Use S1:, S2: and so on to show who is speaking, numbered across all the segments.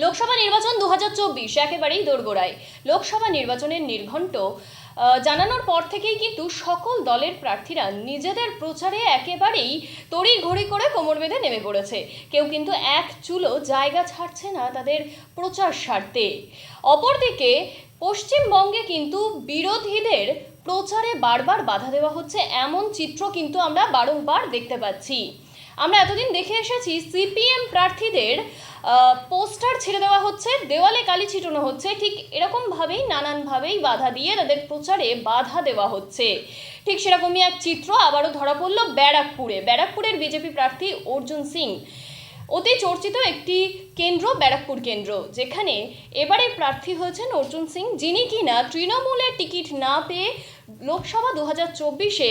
S1: লোকসভা নির্বাচন দু হাজার চব্বিশ, একেবারেই দোরগোড়ায়। লোকসভা নির্বাচনের নির্ঘণ্ট জানানোর পর থেকেই কিন্তু সকল দলের প্রার্থীরা নিজেদের প্রচারে একেবারেই তড়ি ঘড়ি করে কোমর বেঁধে নেমে পড়েছে। কেউ কিন্তু এক চুলো জায়গা ছাড়ছে না তাদের প্রচার স্বার্থে। অপরদিকে, পশ্চিমবঙ্গে কিন্তু বিরোধীদের প্রচারে বারবার বাধা দেওয়া হচ্ছে, এমন চিত্র কিন্তু আমরা বারংবার দেখতে পাচ্ছি। আমরা এতদিন দেখে এসেছি সিপিএম প্রার্থীদের পোস্টার ছেড়ে দেওয়া হচ্ছে, দেওয়ালে কালি ছিটানো হচ্ছে, ঠিক এরকমভাবেই, নানানভাবেই বাধা দিয়ে তাদের প্রচারে বাধা দেওয়া হচ্ছে। ঠিক সেরকমই এক চিত্র আবারও ধরা পড়ল ব্যারাকপুরে। ব্যারাকপুরের বিজেপি প্রার্থী অর্জুন সিং। অতি চর্চিত একটি কেন্দ্র, ব্যারাকপুর কেন্দ্র, যেখানে এবারে প্রার্থী হয়েছেন অর্জুন সিং, যিনি কিনা তৃণমূলের টিকিট না পেয়ে লোকসভা দু হাজার চব্বিশে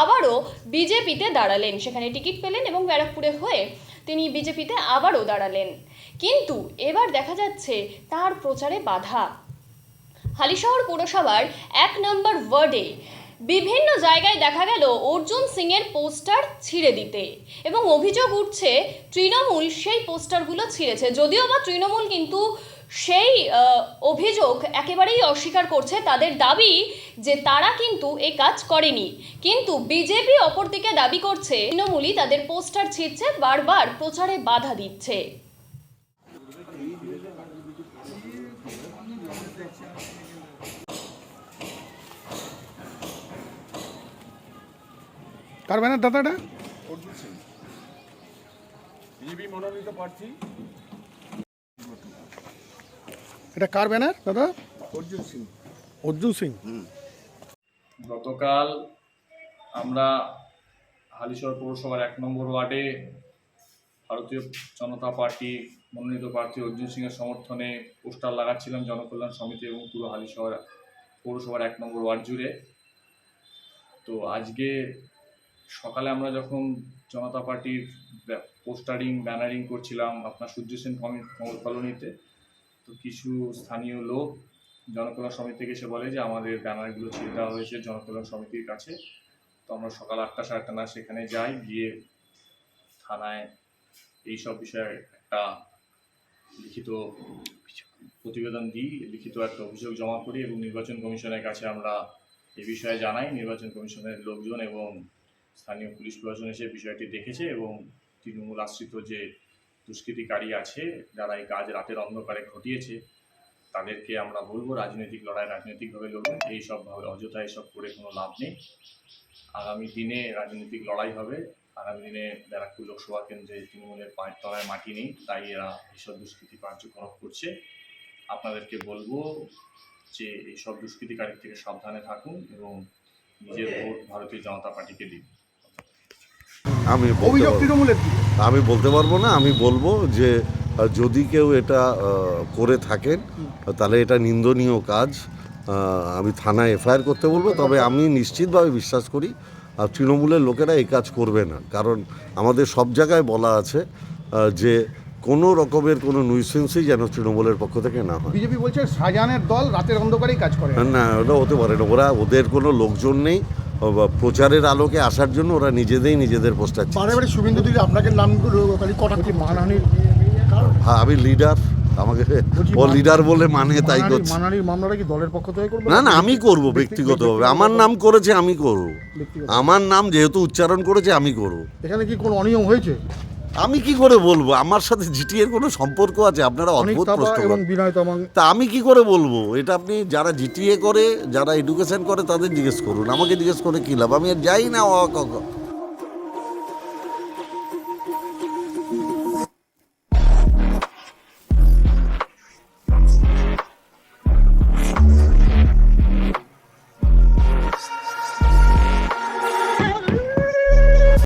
S1: আবারও বিজেপিতে দাঁড়ালেন। সেখানে টিকিট পেলেন এবং ব্যারাকপুরে হয়ে তিনি বিজেপিতে আবারও দাঁড়ালেন। কিন্তু এবার দেখা যাচ্ছে তার প্রচারে বাধা। হালিশহর পৌরসভার এক নম্বর ওয়ার্ডে বিভিন্ন জায়গায় দেখা গেল অর্জুন সিংয়ের পোস্টার ছিঁড়ে দিতে। এবং অভিযোগ উঠছে, তৃণমূল সেই পোস্টারগুলো ছিঁড়েছে। যদিও বা তৃণমূল কিন্তু সেই অভিযোগ একেবারেই অস্বীকার করছে। তাদের দাবি যে তারা কিন্তু এই কাজ করেনি। কিন্তু বিজেপি অপরদিকে দাবি করছে, তৃণমূলই তাদের পোস্টার ছিঁড়ছে, বারবার প্রচারে বাধা দিচ্ছে।
S2: কার ব্যানার দাদাটা?
S3: অর্জুন সিং বিজেপি মনোনীত প্রার্থী।
S2: এটা কার ব্যানার দাদা?
S3: অর্জুন সিং।
S2: অর্জুন সিং।
S4: গতকাল আমরা হালিশহর পৌরসভার এক নম্বর ওয়ার্ডে ভারতীয় জনতা পার্টি মনোনীত প্রার্থী অর্জুন সিংয়ের সমর্থনে পোস্টার লাগাচ্ছিলাম জনকল্যাণ সমিতি এবং পুরো হালিশহর পৌরসভার এক নম্বর ওয়ার্ড জুড়ে। তো আজকে সকালে আমরা যখন জনতা পার্টির পোস্টারিং, ব্যানারিং করছিলাম, আপনার সূর্য সেন কমি- কলোনিতে তো কিছু স্থানীয় লোক, জনকল্যাণ সমিতি থেকে এসে বলে যে আমাদের ব্যানারগুলো ছিঁড়ে দেওয়া হয়েছে জনকল্যাণ সমিতির কাছে। তো আমরা সকাল আটটা, সাড়ে আটটা নাগাদ সেখানে যাই, গিয়ে থানায় এই সব বিষয়ে একটা লিখিত প্রতিবেদন দিই, লিখিত একটা অভিযোগ জমা করি এবং নির্বাচন কমিশনের কাছে আমরা এ বিষয়ে জানাই। নির্বাচন কমিশনের লোকজন এবং স্থানীয় পুলিশ প্রশাসন এসে বিষয়টি দেখেছে এবং তৃণমূল আশ্রিত যে দুষ্কৃতিকারী আছে, যারা এই কাজ রাতের অন্ধকারে ঘটিয়েছে, তাদেরকে আমরা বলব রাজনৈতিক লড়াই রাজনৈতিকভাবে লড়ুন এইসব ভাবে অযথা এসব করে কোনো লাভ নেই। আগামী দিনে রাজনৈতিক লড়াই হবে। আগামী দিনে ব্যারাকপুর লোকসভা কেন্দ্রে তৃণমূলের পায়ের তলায় মাটি নেই, তাই এরা এইসব দুষ্কৃতি কার্যকলাপ করছে। আপনাদেরকে বলব যে এইসব দুষ্কৃতিকারীর থেকে সাবধানে থাকুন এবং নিজের ভোট ভারতীয় জনতা পার্টিকে দিন।
S5: আমি
S2: অভিযোগ তৃণমূলের
S5: আমি বলতে পারব না আমি বলব যে যদি কেউ এটা করে থাকেন তাহলে এটা নিন্দনীয় কাজ। আমি থানায় এফআইআর করতে বলব তবে আমি নিশ্চিতভাবে বিশ্বাস করি আর তৃণমূলের লোকেরা এই কাজ করবে না। কারণ আমাদের সব জায়গায় বলা আছে যে কোনো রকমের কোনো নুইসেন্সই যেন তৃণমূলের পক্ষ থেকে না হয়।
S2: বিজেপি বলছে শাহজাহানের দল রাতের অন্ধকারেই কাজ করে।
S5: না ওটা হতে পারে না। ওরা ওদের কোনো লোকজন নেই। প্রচারের আলোকে আসার জন্য ওরা নিজেদেরই নিজেদের পোস্টার
S6: বারে শুভেন্দু দিদি আপনাকে নামগুলো খালি কটাক্ষ
S2: মানহানির
S5: হ্যাঁ আমি লিডার আমাকে ও লিডার বলে মানে তাই করছে।
S6: মানানির মামলাটা কি দলের পক্ষ থেকে করবে?
S5: না না আমি করব ব্যক্তিগতভাবে। আমার নাম করেছে আমি করব। আমার নাম যেহেতু উচ্চারণ করেছে আমি করব।
S6: এখানে কি কোনো অনিয়ম হয়েছে?
S5: আমি কি করে বলব? আমার সাথে জিটিএর কোনো সম্পর্ক আছে? আপনারা অদ্ভুত প্রশ্ন
S6: এবং। বিনয় তমাং।
S5: তা আমি কি করে বলব? এটা আপনি যারা জিটিএ করে যারা এডুকেশন করে তাদের জিজ্ঞেস করুন। আমাকে জিজ্ঞেস করে কি লাভ? আমি আর যাই না। ক-